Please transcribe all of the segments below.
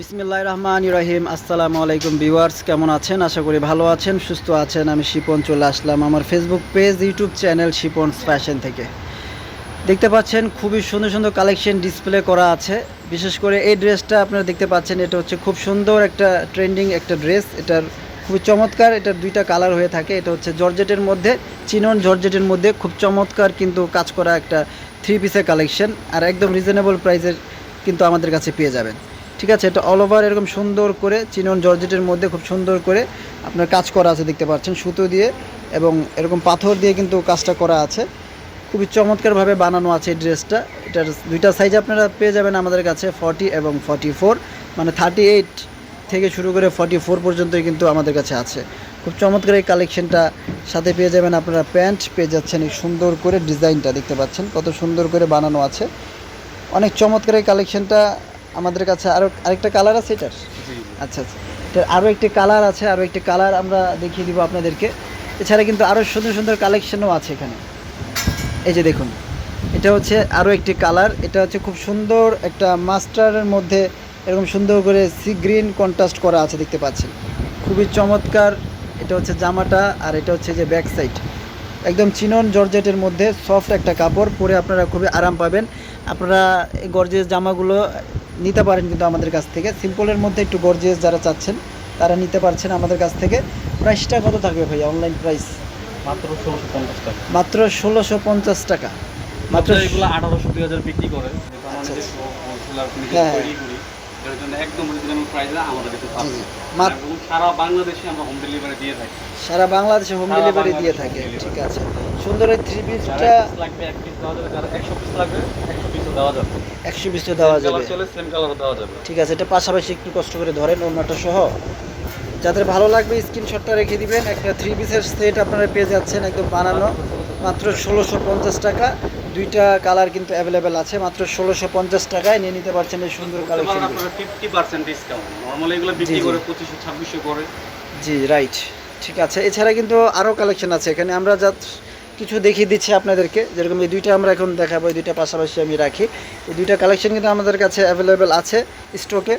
বিসমিল্লাহ রহমান রহিম আসসালামু আলাইকুম ভিউয়ার্স, কেমন আছেন? আশা করি ভালো আছেন, সুস্থ আছেন। আমি শিপন চলে আসলাম আমার Facebook page YouTube channel Shipon fashion থেকে। দেখতে পাচ্ছেন, খুবই সুন্দর সুন্দর কালেকশন ডিসপ্লে করা আছে। বিশেষ করে এই ড্রেসটা আপনারা দেখতে পাচ্ছেন, এটা হচ্ছে খুব সুন্দর একটা ট্রেন্ডিং একটা ড্রেস এটার খুবই চমৎকার, এটার দুইটা কালার হয়ে থাকে। এটা হচ্ছে জর্জেটের মধ্যে, চিনন জর্জেটের মধ্যে খুব চমৎকার কিন্তু কাজ করা একটা থ্রি পিসের কালেকশন আর একদম রিজনেবল প্রাইসের কিন্তু আমাদের কাছে পেয়ে যাবেন। ঠিক আছে, এটা অল ওভার এরকম সুন্দর করে চিনন জর্জেটের মধ্যে খুব সুন্দর করে আপনার কাজ করা আছে দেখতে পাচ্ছেন, সুতো দিয়ে এবং এরকম পাথর দিয়ে কিন্তু কাজটা করা আছে। খুবই চমৎকারভাবে বানানো আছে এই ড্রেসটা, এটার দুইটা সাইজ আপনারা পেয়ে যাবেন আমাদের কাছে ফর্টি এবং ফর্টি ফোর মানে থার্টি এইট থেকে শুরু করে ফর্টি ফোর পর্যন্তই কিন্তু আমাদের কাছে আছে। খুব চমৎকার এই কালেকশনটা সাথে পেয়ে যাবেন আপনারা প্যান্ট, পেয়ে যাচ্ছেন এই সুন্দর করে ডিজাইনটা দেখতে পাচ্ছেন, কত সুন্দর করে বানানো আছে। অনেক চমৎকার এই কালেকশনটা আমাদের কাছে আরও আরেকটা কালার আছে এটার? আচ্ছা আচ্ছা। এটার আরও একটি কালার আছে আরও একটি কালার আমরা দেখিয়ে দিব আপনাদেরকে। এছাড়া কিন্তু আরও সুন্দর সুন্দর কালেকশনও আছে এখানে। এই যে দেখুন এটা হচ্ছে আরও একটি কালার এটা হচ্ছে খুব সুন্দর একটা মাস্টারের মধ্যে এরকম সুন্দর করে সি গ্রিন কন্ট্রাস্ট করা আছে দেখতে পাচ্ছেন। খুবই চমৎকার। এটা হচ্ছে জামাটা আর এটা হচ্ছে যে ব্যাক সাইড একদম চিনন জর্জেটের মধ্যে সফট একটা কাপড় পরে আপনারা খুবই আরাম পাবেন। আপনারা এই গর্জিয়াস জামাগুলো নিতে পারেন কিন্তু আমাদের কাছ থেকে। সিম্পলের মধ্যে একটু গর্জিয়াস যারা চাচ্ছেন তারা নিতে পারছেন আমাদের কাছ থেকে। প্রাইসটা কত থাকবে ভাই অনলাইন প্রাইস মাত্র ষোলোশো পঞ্চাশ টাকা। মাত্র ষোলোশো পঞ্চাশ টাকা। মাত্র মাত্র এগুলো আঠারোশো দুই হাজার বিক্রি করে আচ্ছা, নিজে হ্যাঁ। এবং সারা বাংলাদেশে হোম ডেলিভারি দিয়ে থাকি। ঠিক আছে। সুন্দর এই থ্রি পিসটা লাগবে এক পিস দেওয়া একশো পিস লাগবে একশো পিসও দেওয়া যাবে। একশো পিসটা দেওয়া যাবে। সেম কালারও দেওয়া যাবে। ঠিক আছে এটা পাশাপাশি একটু কষ্ট করে ধরেন অন্যটা সহ। যাদের ভালো লাগবে স্ক্রিনশটটা রেখে দিবেন। একটা থ্রি পিসের সেট আপনারা পেয়ে যাচ্ছেন একদম বানানো। মাত্র ষোলোশো পঞ্চাশ টাকা। দুইটা কালার কিন্তু অ্যাভেলেবেল আছে। মাত্র ষোলোশো পঞ্চাশ টাকায় নিয়ে নিতে পারছেন এই সুন্দর collection fifty percent discount normally এগুলো বিক্রি। করে পঁচিশশো ছাব্বিশশো করে। জি রাইট ঠিক আছে এছাড়া কিন্তু আরও কালেকশন আছে। এখানে আমরা যা কিছু দেখিয়ে দিচ্ছি আপনাদেরকে। যেরকম এই দুইটা আমরা এখন দেখাবো, এই দুইটা পাশাপাশি আমি রাখি। এই দুইটা কালেকশন কিন্তু আমাদের কাছে অ্যাভেলেবেল আছে স্টকে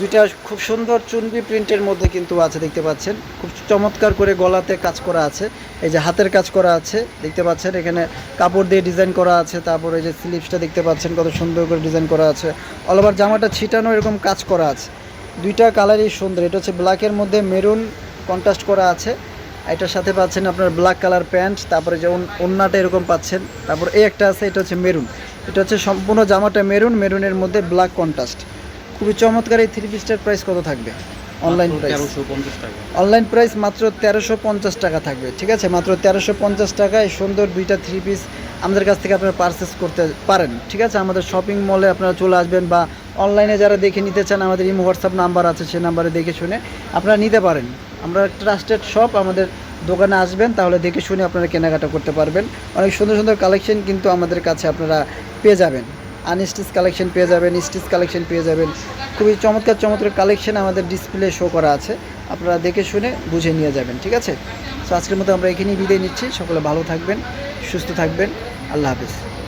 দুইটা খুব সুন্দর চুনবি প্রিন্টের মধ্যে কিন্তু আছে, দেখতে পাচ্ছেন। খুব চমৎকার করে গলাতে কাজ করা আছে। এই যে হাতের কাজ করা আছে, দেখতে পাচ্ছেন। এখানে কাপড় দিয়ে ডিজাইন করা আছে, তারপরে এই যে স্লিপসটা দেখতে পাচ্ছেন, কত সুন্দর করে ডিজাইন করা আছে। অল ওভার জামাটা ছিটানো এরকম কাজ করা আছে। দুইটা কালারই সুন্দর। এটা হচ্ছে ব্ল্যাকের মধ্যে মেরুন কন্ট্রাস্ট করা আছে। এটার সাথে পাচ্ছেন আপনার ব্ল্যাক কালার প্যান্ট তারপরে যেমন ওন্নাটা এরকম পাচ্ছেন। তারপর এই একটা আছে এটা হচ্ছে মেরুন এটা হচ্ছে সম্পূর্ণ জামাটা মেরুন মেরুনের মধ্যে ব্ল্যাক কন্ট্রাস্ট খুবই চমৎকার এই থ্রি পিসটার প্রাইস কত থাকবে? অনলাইন প্রাইস অনলাইন প্রাইস মাত্র তেরোশো পঞ্চাশ টাকা থাকবে ঠিক আছে? মাত্র তেরোশো পঞ্চাশ টাকায় সুন্দর দুইটা থ্রি পিস আমাদের কাছ থেকে আপনারা পারচেস করতে পারেন ঠিক আছে? আমাদের শপিং মলে আপনারা চলে আসবেন বা অনলাইনে যারা দেখে নিতে চান আমাদের ইমো হোয়াটসঅ্যাপ নাম্বার আছে সেই নাম্বারে দেখে শুনে আপনারা নিতে পারেন। আমরা ট্রাস্টেড শপ, আমাদের দোকানে আসবেন, তাহলে দেখে শুনে আপনারা কেনাকাটা করতে পারবেন। অনেক সুন্দর সুন্দর কালেকশন কিন্তু আমাদের কাছে আপনারা পেয়ে যাবেন। আনস্টিচ কালেকশন পেয়ে যাবেন, স্টিচ কালেকশন পেয়ে যাবেন। খুবই চমৎকার চমৎকার কালেকশন আমাদের ডিসপ্লে শো করা আছে। আপনারা দেখে শুনে বুঝে নিয়ে যাবেন, ঠিক আছে? তো আজকের মতো আমরা এখানেই বিদায় নিচ্ছি। সকলে ভালো থাকবেন, সুস্থ থাকবেন। আল্লাহ হাফিজ।